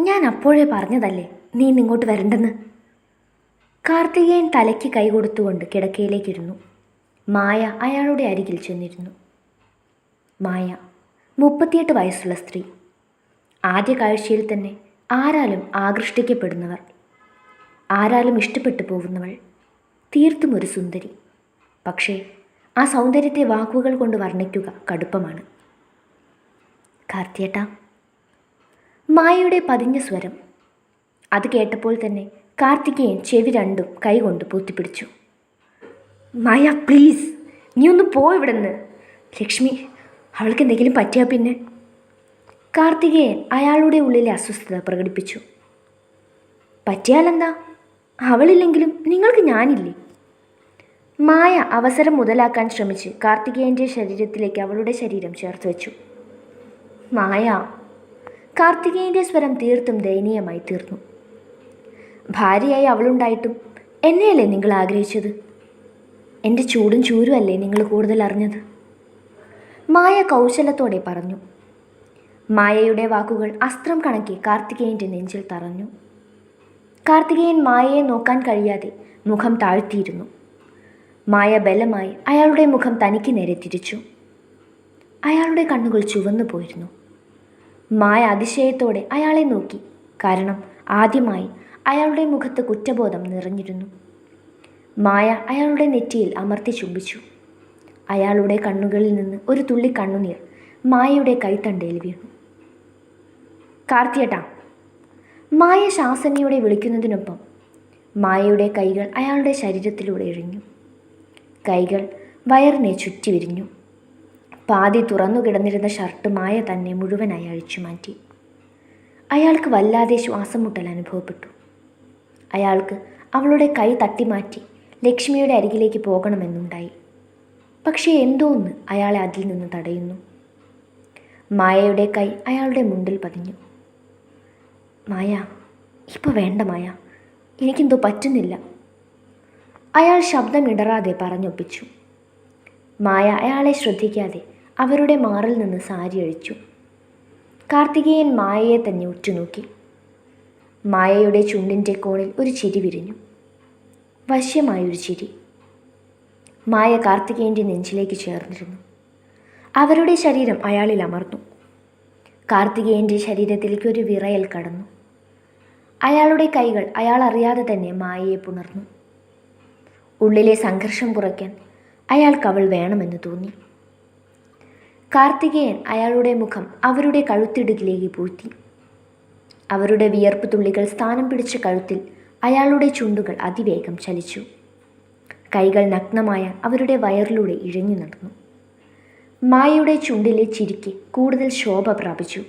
ഞാൻ അപ്പോഴേ പറഞ്ഞതല്ലേ നീ നിങ്ങോട്ട് വരണ്ടെന്ന്? കാർത്തികേയൻ തലയ്ക്ക് കൈ കൊടുത്തുകൊണ്ട് കിടക്കയിലേക്കിരുന്നു. മായ അയാളുടെ അരികിൽ ചെന്നിരുന്നു. മായ മുപ്പത്തിയെട്ട് വയസ്സുള്ള സ്ത്രീ. ആദ്യ കാഴ്ചയിൽ തന്നെ ആരാലും ആകർഷിക്കപ്പെടുന്നവർ ആരാലും ഇഷ്ടപ്പെട്ടു പോകുന്നവൾ. തീർത്തും ഒരു സുന്ദരി. പക്ഷേ ആ സൗന്ദര്യത്തെ വാക്കുകൾ കൊണ്ട് വർണിക്കുക കടുപ്പമാണ്. കാർത്തിയേട്ടാ മായയുടെ പതിഞ്ഞ സ്വരം. അത് കേട്ടപ്പോൾ തന്നെ കാർത്തികേയൻ ചെവി രണ്ടും കൈകൊണ്ട് പൂത്തിപ്പിടിച്ചു. മായ പ്ലീസ് നീ ഒന്ന് പോ ഇവിടെ നിന്ന് ലക്ഷ്മി അവൾക്ക് എന്തെങ്കിലും പറ്റിയാൽ പിന്നെ. കാർത്തികേയൻ അയാളുടെ ഉള്ളിലെ അസ്വസ്ഥത പ്രകടിപ്പിച്ചു. പറ്റിയാലെന്താ? അവളില്ലെങ്കിലും നിങ്ങൾക്ക് ഞാനില്ലേ? മായ അവസരം മുതലാക്കാൻ ശ്രമിച്ച് കാർത്തികേയന്റെ ശരീരത്തിലേക്ക് അവളുടെ ശരീരം ചേർത്ത് വെച്ചു. മായ കാർത്തികേയന്റെ സ്വരം തീർത്തും ദയനീയമായി തീർന്നു. ഭാര്യയായി അവളുണ്ടായിട്ടും എന്നെയല്ലേ നിങ്ങൾ ആഗ്രഹിച്ചത്? എന്റെ ചൂടും ചൂരുമല്ലേ നിങ്ങൾ കൂടുതൽ അറിഞ്ഞത്? മായ കൗശലത്തോടെ പറഞ്ഞു. മായയുടെ വാക്കുകൾ അസ്ത്രം കണക്കി കാർത്തികേയന്റെ നെഞ്ചിൽ തറഞ്ഞു. കാർത്തികേയൻ മായയെ നോക്കാൻ കഴിയാതെ മുഖം താഴ്ത്തിയിരുന്നു. മായ ബലമായി അയാളുടെ മുഖം തനിക്ക് നേരെ തിരിച്ചു. അയാളുടെ കണ്ണുകൾ ചുവന്നു പോയിരുന്നു മായ അതിശയത്തോടെ അയാളെ നോക്കി. കാരണം ആദ്യമായി അയാളുടെ മുഖത്ത് കുറ്റബോധം നിറഞ്ഞിരുന്നു. മായ അയാളുടെ നെറ്റിയിൽ അമർത്തി ചുംബിച്ചു. അയാളുടെ കണ്ണുകളിൽ നിന്ന് ഒരു തുള്ളി കണ്ണുനീർ മായയുടെ കൈത്തണ്ടയിൽ വീണു. കാർത്തിയേട്ടാ മായ ശാസനയോടെ വിളിക്കുന്നതിനൊപ്പം മായയുടെ കൈകൾ അയാളുടെ ശരീരത്തിലൂടെ ഇഴഞ്ഞു കൈകൾ വയറിനെ ചുറ്റി വിരിഞ്ഞു. പാതി തുറന്നു കിടന്നിരുന്ന ഷർട്ട് മായ തന്നെ മുഴുവനായി അഴിച്ചു മാറ്റി. അയാൾക്ക് വല്ലാതെ ശ്വാസം മുട്ടൽ അനുഭവപ്പെട്ടു. അയാൾക്ക് അവളുടെ കൈ തട്ടിമാറ്റി ലക്ഷ്മിയുടെ അരികിലേക്ക് പോകണമെന്നുണ്ടായി. പക്ഷേ എന്തോ ഒന്ന് അയാളെ അതിൽ നിന്ന് തടയുന്നു. മായയുടെ കൈ അയാളുടെ മുണ്ടിൽ പതിഞ്ഞു. മായ ഇപ്പോൾ വേണ്ട മായ എനിക്കെന്തോ പറ്റുന്നില്ല. അയാൾ ശബ്ദം ഇടറാതെ പറഞ്ഞൊപ്പിച്ചു. മായ അയാളെ ശ്രദ്ധിക്കാതെ അവരുടെ മാറിൽ നിന്ന് സാരി അഴിച്ചു. കാർത്തികേയൻ മായയെ തന്നെ ഉറ്റുനോക്കി. മായയുടെ ചുണ്ടിന്റെ കോണിൽ ഒരു ചിരി വിരിഞ്ഞു. വശ്യമായൊരു ചിരി. മായ കാർത്തികേയന്റെ നെഞ്ചിലേക്ക് ചേർന്നിരുന്നു. അവരുടെ ശരീരം അയാളിൽ അമർന്നു. കാർത്തികേയന്റെ ശരീരത്തിലേക്ക് ഒരു വിറയൽ കടന്നു. അയാളുടെ കൈകൾ അയാൾ അറിയാതെ തന്നെ മായയെ പുണർന്നു. ഉള്ളിലെ സംഘർഷം കുറയ്ക്കാൻ അയാൾക്ക് അവൾ വേണമെന്ന് തോന്നി. കാർത്തികേയൻ അയാളുടെ മുഖം അവരുടെ കഴുത്തിടുകിലേക്ക് പൂഴ്ത്തി. അവരുടെ വിയർപ്പ് തുള്ളികൾ സ്ഥാനം പിടിച്ച കഴുത്തിൽ അയാളുടെ ചുണ്ടുകൾ അതിവേഗം ചലിച്ചു. കൈകൾ നഗ്നമായ അവരുടെ വയറിലൂടെ ഇഴഞ്ഞു നടന്നു. മായയുടെ ചുണ്ടിലെ ചിരിക്ക് കൂടുതൽ ശോഭ പ്രാപിച്ചു.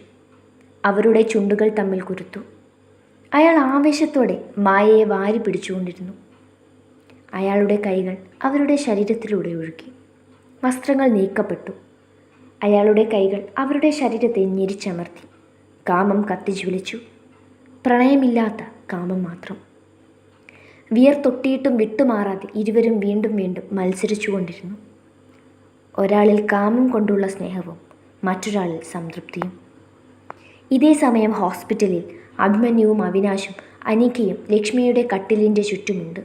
അവരുടെ ചുണ്ടുകൾ തമ്മിൽ കുരുത്തു. അയാൾ ആവേശത്തോടെ മായയെ വാരി പിടിച്ചുകൊണ്ടിരുന്നു. അയാളുടെ കൈകൾ അവരുടെ ശരീരത്തിലൂടെ ഒഴുകി. വസ്ത്രങ്ങൾ നീക്കപ്പെട്ടു. അയാളുടെ കൈകൾ അവരുടെ ശരീരത്തെ ഞെരിച്ചമർത്തി. കാമം കത്തിജ്വലിച്ചു പ്രണയമില്ലാത്ത കാമം മാത്രം. വിയർ തൊട്ടിയിട്ടും വിട്ടുമാറാതെ ഇരുവരും വീണ്ടും വീണ്ടും മത്സരിച്ചുകൊണ്ടിരുന്നു. ഒരാളിൽ കാമം കൊണ്ടുള്ള സ്നേഹവും മറ്റൊരാളിൽ സംതൃപ്തിയും. ഇതേ സമയം ഹോസ്പിറ്റലിൽ അഭിമന്യുവും അവിനാശും അനിക്കയും ലക്ഷ്മിയുടെ കട്ടിലിന്റെ ചുറ്റുമുണ്ട്.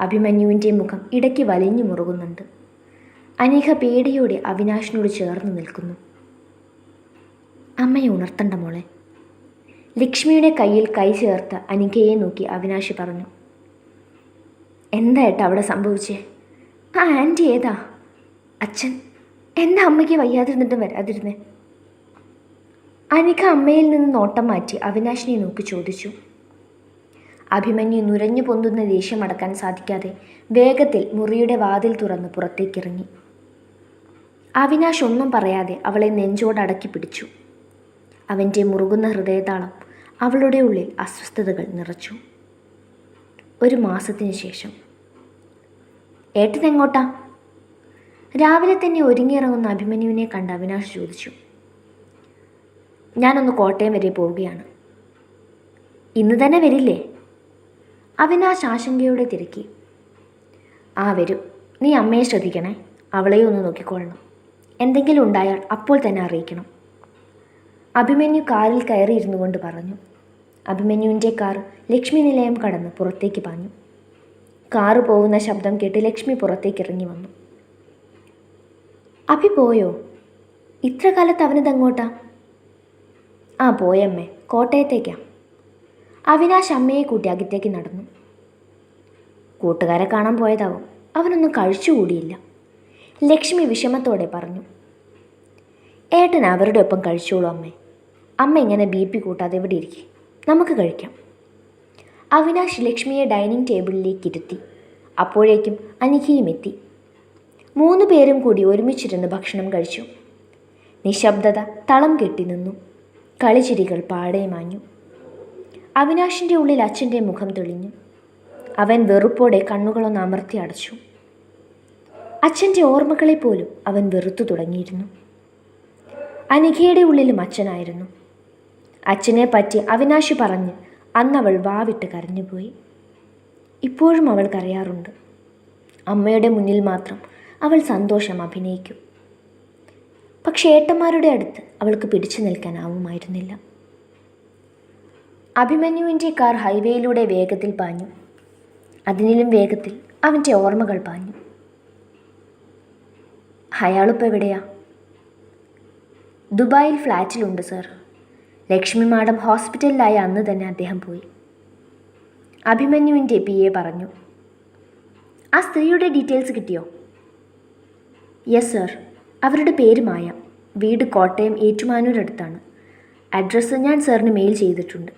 അഭിമന്യുവിന്റെ മുഖം ഇടയ്ക്ക് വലിഞ്ഞു മുറുകുന്നുണ്ട്. അനീക പേടിയോടെ അവിനാശിനോട് ചേർന്ന് നിൽക്കുന്നു. അമ്മയെ ഉണർത്തണ്ട മോളെ. ലക്ഷ്മിയുടെ കയ്യിൽ കൈ ചേർത്ത് അനികയെ നോക്കി അവിനാശി പറഞ്ഞു. എന്താ ഏട്ടാ അവിടെ സംഭവിച്ചേ? ആ ആന്റി ഏതാ? അച്ഛൻ. എന്താ അമ്മയ്ക്ക് വയ്യാതിരുന്നിട്ടും വരാതിരുന്നേ? അനിക അമ്മയിൽ നിന്ന് നോട്ടം മാറ്റി അവിനാശിനെ നോക്കി ചോദിച്ചു. അഭിമന്യു നുരഞ്ഞു പൊന്തുന്ന ദേഷ്യം അടക്കാൻ സാധിക്കാതെ വേഗത്തിൽ മുറിയുടെ വാതിൽ തുറന്ന് പുറത്തേക്കിറങ്ങി. അവിനാശ് ഒന്നും പറയാതെ അവളെ നെഞ്ചോടടക്കി പിടിച്ചു. അവന്റെ മുറുകുന്ന ഹൃദയതാളം അവളുടെ ഉള്ളിൽ അസ്വസ്ഥതകൾ നിറച്ചു. ഒരു മാസത്തിന് ശേഷം ഏട്ടൻ എങ്ങോട്ടാ രാവിലെ തന്നെ ഒരുങ്ങിയിറങ്ങുന്ന അഭിമന്യുവിനെ കണ്ട് അവിനാശ് ചോദിച്ചു. ഞാനൊന്ന് കോട്ടയം വരെ പോവുകയാണ്. ഇന്ന് തന്നെ വരില്ലേ? അവിനാശ് ആശങ്കയോടെ തിരക്കി. ആ വരും. നീ അമ്മയെ ശ്രദ്ധിക്കണേ. അവളെയും ഒന്ന് നോക്കിക്കൊള്ളണം. എന്തെങ്കിലും ഉണ്ടായാൽ അപ്പോൾ തന്നെ അറിയിക്കണം. അഭിമന്യു കാറിൽ കയറിയിരുന്നു കൊണ്ട് പറഞ്ഞു. അഭിമന്യുവിന്റെ കാർ ലക്ഷ്മി നിലയം കടന്ന് പുറത്തേക്ക് പാഞ്ഞു. കാറ് പോകുന്ന ശബ്ദം കേട്ട് ലക്ഷ്മി പുറത്തേക്ക് ഇറങ്ങി വന്നു. അഭി പോയോ? ഇത്ര കാലത്ത് അവനിതങ്ങോട്ടാ ആ പോയമ്മേ കോട്ടയത്തേക്കാ. അവിനാശ് അമ്മയെ കൂട്ടി അകത്തേക്ക് നടന്നു. കൂട്ടുകാരെ കാണാൻ പോയതാവും. അവനൊന്നും കഴിച്ചുകൂടിയില്ല. ലക്ഷ്മി വിഷമത്തോടെ പറഞ്ഞു ഏട്ടൻ അവരുടെ ഒപ്പം കഴിച്ചോളൂ അമ്മേ. അമ്മ ഇങ്ങനെ ബി പി കൂട്ടാതെ ഇവിടെ ഇരിക്കെ? നമുക്ക് കഴിക്കാം. അവിനാശ് ലക്ഷ്മിയെ ഡൈനിങ് ടേബിളിലേക്ക് ഇരുത്തി. അപ്പോഴേക്കും അനിഖയും എത്തി. മൂന്ന് പേരും കൂടി ഒരുമിച്ചിരുന്ന് ഭക്ഷണം കഴിച്ചു. നിശബ്ദത തളം കെട്ടി നിന്നു. കളിചിരികൾ പാടെ മാഞ്ഞു. അവിനാശിന്റെ ഉള്ളിൽ അച്ഛന്റെ മുഖം തെളിഞ്ഞു. അവൻ വെറുപ്പോടെ കണ്ണുകളൊന്ന് അമർത്തി അടച്ചു. അച്ഛന്റെ ഓർമ്മകളെ പോലും അവൻ വെറുത്തു തുടങ്ങിയിരുന്നു. അനഘയുടെ ഉള്ളിലും അച്ഛനായിരുന്നു. അച്ഛനെ പറ്റി അവിനാശി പറഞ്ഞ് അന്നവൾ വാവിട്ട് കരഞ്ഞുപോയി. ഇപ്പോഴും അവൾക്കറിയാറുണ്ട്. അമ്മയുടെ മുന്നിൽ മാത്രം അവൾ സന്തോഷം അഭിനയിക്കും. പക്ഷേ ഏട്ടന്മാരുടെ അടുത്ത് അവൾക്ക് പിടിച്ചു നിൽക്കാനാവുമായിരുന്നില്ല. അഭിമന്യുവിന്റെ കാർ ഹൈവേയിലൂടെ വേഗത്തിൽ പാഞ്ഞു. അതിനിലും വേഗത്തിൽ അവന്റെ ഓർമ്മകൾ പാഞ്ഞു. അയാളിപ്പോൾ എവിടെയാ? ദുബായിൽ ഫ്ലാറ്റിലുണ്ട് സർ. ലക്ഷ്മി മാഡം ഹോസ്പിറ്റലിലായ അന്ന് തന്നെ അദ്ദേഹം പോയി. അഭിമന്യുവിന്റെ പി എ പറഞ്ഞു. ആ സ്ത്രീയുടെ ഡീറ്റെയിൽസ് കിട്ടിയോ? Yes sir. അവരുടെ പേര് മായ. വീട് കോട്ടയം ഏറ്റുമാനൂരടുത്താണ് അഡ്രസ്സ് ഞാൻ സാറിന് മെയിൽ ചെയ്തിട്ടുണ്ട്.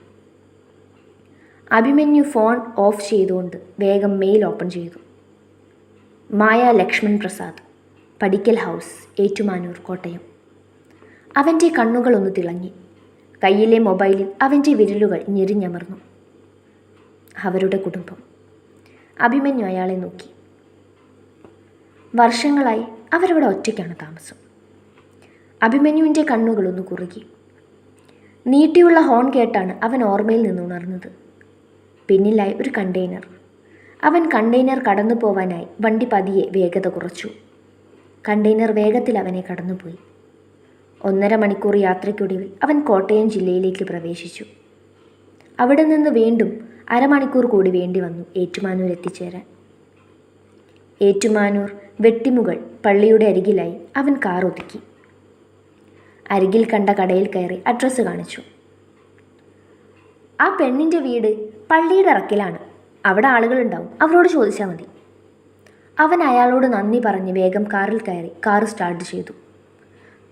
അഭിമന്യു ഫോൺ ഓഫ് ചെയ്തുകൊണ്ട് വേഗം മെയിൽ ഓപ്പൺ ചെയ്തു. മായ ലക്ഷ്മൺ പ്രസാദ്. പടിക്കൽ ഹൗസ് ഏറ്റുമാനൂർ കോട്ടയം. അവന്റെ കണ്ണുകളൊന്ന് തിളങ്ങി. കയ്യിലെ മൊബൈലിൽ അവന്റെ വിരലുകൾ ഞെരിഞ്ഞമർന്നു. അവരുടെ കുടുംബം. അഭിമന്യു അയാളെ നോക്കി. വർഷങ്ങളായി അവരവിടെ ഒറ്റയ്ക്കാണ് താമസം. അഭിമന്യുവിന്റെ കണ്ണുകളൊന്ന് കുറുകി. നീട്ടിയുള്ള ഹോൺ കേട്ടാണ് അവൻ ഓർമ്മയിൽ നിന്നുണർന്നത് പിന്നിലായി ഒരു കണ്ടെയ്നർ. അവൻ കണ്ടെയ്നർ കടന്നു പോവാനായി വണ്ടി പതിയെ വേഗത കുറച്ചു. കണ്ടെയ്നർ വേഗത്തിൽ അവനെ കടന്നുപോയി. ഒന്നര മണിക്കൂർ യാത്രയ്ക്കൊടുവിൽ അവൻ കോട്ടയം ജില്ലയിലേക്ക് പ്രവേശിച്ചു. അവിടെ നിന്ന് വീണ്ടും അരമണിക്കൂർ കൂടി വേണ്ടി വന്നു ഏറ്റുമാനൂർ എത്തിച്ചേരാൻ. ഏറ്റുമാനൂർ വെട്ടിമുകൾ പള്ളിയുടെ അരികിലായി അവൻ കാർ ഒതുക്കി. അരികിൽ കണ്ട കടയിൽ കയറി അഡ്രസ്സ് കാണിച്ചു. ആ പെണ്ണിന്റെ വീട് പള്ളിയുടെ ഇറക്കിലാണ് അവിടെ ആളുകളുണ്ടാവും. അവരോട് ചോദിച്ചാൽ മതി. അവൻ അയാളോട് നന്ദി പറഞ്ഞ് വേഗം കാറിൽ കയറി കാർ സ്റ്റാർട്ട് ചെയ്തു.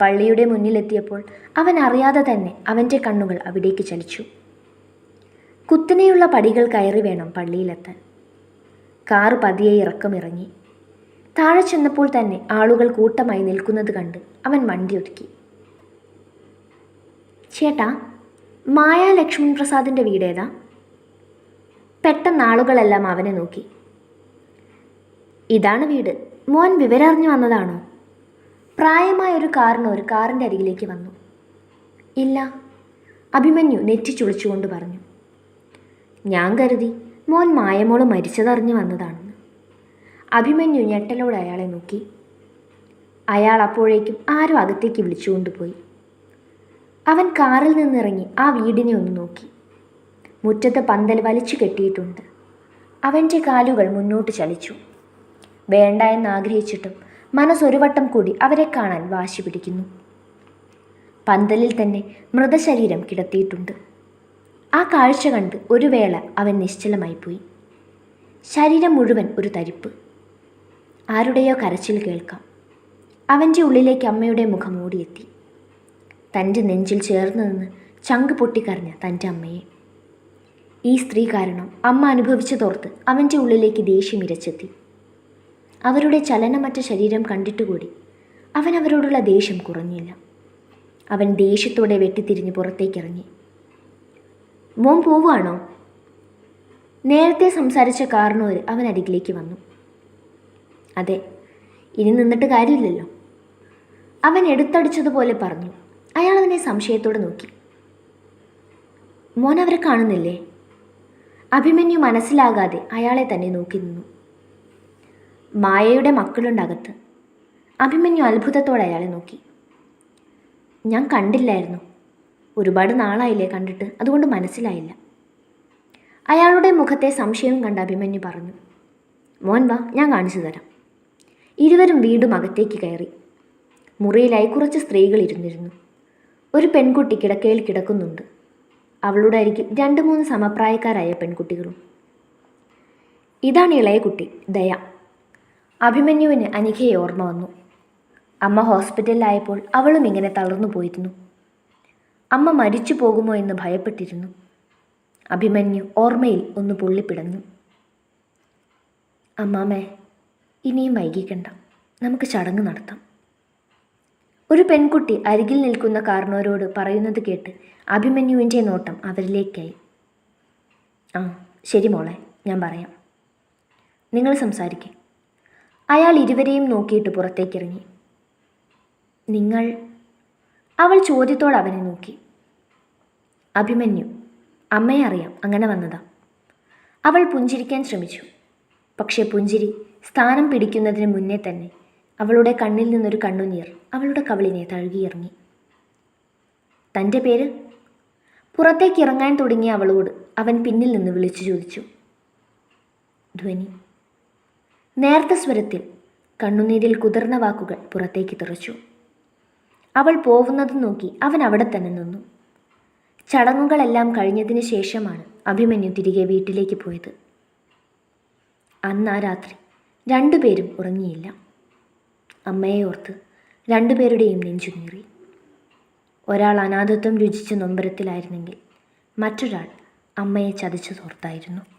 പള്ളിയുടെ മുന്നിലെത്തിയപ്പോൾ അവൻ അറിയാതെ തന്നെ അവന്റെ കണ്ണുകൾ അവിടേക്ക് ചലിച്ചു. കുത്തിനെയുള്ള പടികൾ കയറി വേണം പള്ളിയിലെത്താൻ. കാറ് പതിയെ ഇറക്കമിറങ്ങി. താഴെ ചെന്നപ്പോൾ തന്നെ ആളുകൾ കൂട്ടമായി നിൽക്കുന്നത് കണ്ട് അവൻ വണ്ടി ഒതുക്കി. ചേട്ടാ മായാ ലക്ഷ്മൺ പ്രസാദിന്റെ വീടേതാ? പെട്ടെന്ന് ആളുകളെല്ലാം അവനെ നോക്കി. ഇതാണ് വീട്. മോൻ വിവരറിഞ്ഞു വന്നതാണോ? പ്രായമായ ഒരു കാറിന് ഒരു കാറിന്റെ അരികിലേക്ക് വന്നു. ഇല്ല. അഭിമന്യു നെറ്റി ചുളിച്ചുകൊണ്ട് പറഞ്ഞു. ഞാൻ കരുതി മോൻ മായമോൾ മരിച്ചതറിഞ്ഞു വന്നതാണെന്ന്. അഭിമന്യു ഞെട്ടലോടെ അയാളെ നോക്കി. അയാൾ അപ്പോഴേക്കും ആരും അകത്തേക്ക് വിളിച്ചുകൊണ്ടുപോയി അവൻ കാറിൽ നിന്നിറങ്ങി ആ വീടിനെ ഒന്ന് നോക്കി. മുറ്റത്ത് പന്തൽ വലിച്ചു കെട്ടിയിട്ടുണ്ട്. അവന്റെ കാലുകൾ മുന്നോട്ട് ചലിച്ചു. വേണ്ട എന്നാഗ്രഹിച്ചിട്ടും മനസ്സൊരു വട്ടം കൂടി അവരെ കാണാൻ വാശി പിടിക്കുന്നു. പന്തലിൽ തന്നെ മൃതശരീരം കിടത്തിയിട്ടുണ്ട്. ആ കാഴ്ച കണ്ട് ഒരു വേള അവൻ നിശ്ചലമായിപ്പോയി ശരീരം മുഴുവൻ ഒരു തരിപ്പ്. ആരുടെയോ കരച്ചിൽ കേൾക്കാം. അവന്റെ ഉള്ളിലേക്ക് അമ്മയുടെ മുഖം ഓടിയെത്തി തന്റെ നെഞ്ചിൽ ചേർന്ന് നിന്ന് ചങ്ക് പൊട്ടിക്കറിഞ്ഞ തന്റെ അമ്മയെ. ഈ സ്ത്രീ കാരണം അമ്മ അനുഭവിച്ചതോർത്ത് അവന്റെ ഉള്ളിലേക്ക് ദേഷ്യം ഇരച്ചെത്തി. അവരുടെ ചലനമറ്റ ശരീരം കണ്ടിട്ടുകൂടി? അവൻ അവരോടുള്ള ദേഷ്യം കുറഞ്ഞില്ല. അവൻ ദേഷ്യത്തോടെ വെട്ടിത്തിരിഞ്ഞ് പുറത്തേക്കിറങ്ങി. മോൻ പോവുകയാണോ? നേരത്തെ സംസാരിച്ച കാരണവർ അവൻ അരികിലേക്ക് വന്നു. അതെ ഇനി നിന്നിട്ട് കാര്യമില്ലല്ലോ. അവൻ എടുത്തടിച്ചതുപോലെ പറഞ്ഞു. അയാൾ അവനെ സംശയത്തോടെ നോക്കി. മോൻ അവരെ കാണുന്നില്ലേ? അഭിമന്യു മനസ്സിലാകാതെ അയാളെ തന്നെ നോക്കി നിന്നു. മായയുടെ മക്കളുണ്ടകത്ത്. അഭിമന്യു അത്ഭുതത്തോടെ അയാളെ നോക്കി. ഞാൻ കണ്ടില്ലായിരുന്നു. ഒരുപാട് നാളായില്ലേ കണ്ടിട്ട്. അതുകൊണ്ട് മനസ്സിലായില്ല. അയാളുടെ മുഖത്തെ സംശയം കണ്ട അഭിമന്യു പറഞ്ഞു. മോൻ വാ ഞാൻ കാണിച്ചു തരാം. ഇരുവരും വീണ്ടും അകത്തേക്ക് കയറി. മുറിയിലായി കുറച്ച് സ്ത്രീകൾ ഇരുന്നിരുന്നു. ഒരു പെൺകുട്ടി കിടക്കയിൽ കിടക്കുന്നുണ്ട്. അവളുടെ അരികിൽ രണ്ട് മൂന്ന് സമപ്രായക്കാരായ പെൺകുട്ടികളും. ഇതാണ് ഇളയ കുട്ടി ദയ. അഭിമന്യുവിന് അനിഖയെ ഓർമ്മ വന്നു. അമ്മ ഹോസ്പിറ്റലിലായപ്പോൾ അവളും ഇങ്ങനെ തളർന്നു പോയിരുന്നു. അമ്മ മരിച്ചു പോകുമോ എന്ന് ഭയപ്പെട്ടിരുന്നു. അഭിമന്യു ഓർമ്മയിൽ ഒന്ന് പുള്ളിപ്പിടഞ്ഞു. അമ്മാമേ ഇനിയും വൈകിക്കണ്ട. നമുക്ക് ചടങ്ങ് നടത്താം. ഒരു പെൺകുട്ടി അരികിൽ നിൽക്കുന്ന കാരണവരോട് പറയുന്നത് കേട്ട് അഭിമന്യുവിന്റെ നോട്ടം അവരിലേക്കായി. ആ ശരി മോളെ ഞാൻ പറയാം. നിങ്ങൾ സംസാരിക്കേ. അയാൾ ഇരുവരെയും നോക്കിയിട്ട് പുറത്തേക്കിറങ്ങി. നിങ്ങൾ അവൾ ചോദ്യത്തോടെ അവനെ നോക്കി. അഭിമന്യു അമ്മയെ അറിയാം അങ്ങനെ വന്നതാ. അവൾ പുഞ്ചിരിക്കാൻ ശ്രമിച്ചു. പക്ഷേ പുഞ്ചിരി സ്ഥാനം പിടിക്കുന്നതിന് മുന്നേ തന്നെ അവളുടെ കണ്ണിൽ നിന്നൊരു കണ്ണുനീർ അവളുടെ കവളിനെ തഴുകിയിറങ്ങി. തന്റെ പേര്? പുറത്തേക്ക് ഇറങ്ങാൻ തുടങ്ങിയ അവളോട് അവൻ പിന്നിൽ നിന്ന് വിളിച്ചു ചോദിച്ചു. ധ്വനി. നേർത്ത സ്വരത്തിൽ കണ്ണുനീരിൽ കുതിർന്ന വാക്കുകൾ പുറത്തേക്ക് തുറച്ചു. അവൾ പോവുന്നത് നോക്കി അവൻ അവിടെ തന്നെ നിന്നു. ചടങ്ങുകളെല്ലാം കഴിഞ്ഞതിന് ശേഷമാണ് അഭിമന്യു തിരികെ വീട്ടിലേക്ക് പോയത്. അന്ന് ആ രാത്രി രണ്ടുപേരും ഉറങ്ങിയില്ല. അമ്മയെ ഓർത്ത് രണ്ടുപേരുടെയും നെഞ്ചുനീറി ഒരാൾ അനാഥത്വം രുചിച്ച നൊമ്പരത്തിലായിരുന്നെങ്കിൽ മറ്റൊരാൾ അമ്മയെ ചതിച്ചു തോർത്തായിരുന്നു.